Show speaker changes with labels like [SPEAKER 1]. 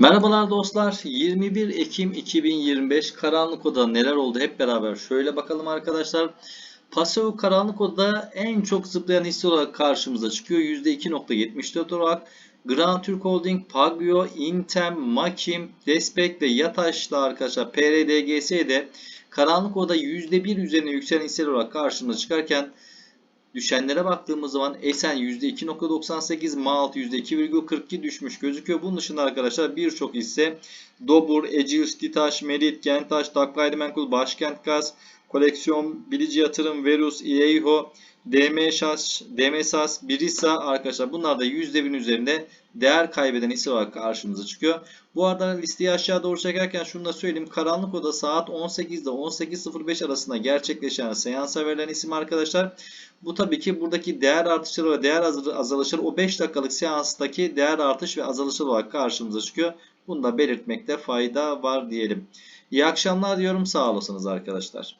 [SPEAKER 1] Merhabalar dostlar. 21 Ekim 2025 Karanlık Oda neler oldu hep beraber şöyle bakalım arkadaşlar. Paseo Karanlık Oda en çok zıplayan hisse olarak karşımıza çıkıyor. %2.74 olarak. Grand Türk Holding, Pagio, Intem, Makim, Despek ve Yataş'ta arkadaşlar PRDGS'de Karanlık Oda %1 üzerine yükselen hisseler olarak karşımıza çıkarken Düşenlere baktığımız zaman Esen %2.98, Malt %2,42 düşmüş gözüküyor. Bunun dışında arkadaşlar birçok hisse Dobur, Eceus, Ditaş, Merit, Gentaş, Tak Gayrimenkul, Başkent Gaz, Koleksiyon, Bilici Yatırım, Verus, İEIHO, DMSAS, DMSAS, Birisa arkadaşlar bunlar da %1'in üzerinde değer kaybeden hisse olarak karşımıza çıkıyor. Bu arada listeyi aşağı doğru çekerken şunu da söyleyeyim. Karanlık Oda saat 18'de 18.05 arasında gerçekleşen seansa verilen isim arkadaşlar. Bu tabii ki buradaki değer artışları ve değer azalışları o 5 dakikalık seanstaki değer artış ve azalışlar olarak karşımıza çıkıyor. Bunu da belirtmekte fayda var diyelim. İyi akşamlar diyorum. Sağ olasınız arkadaşlar.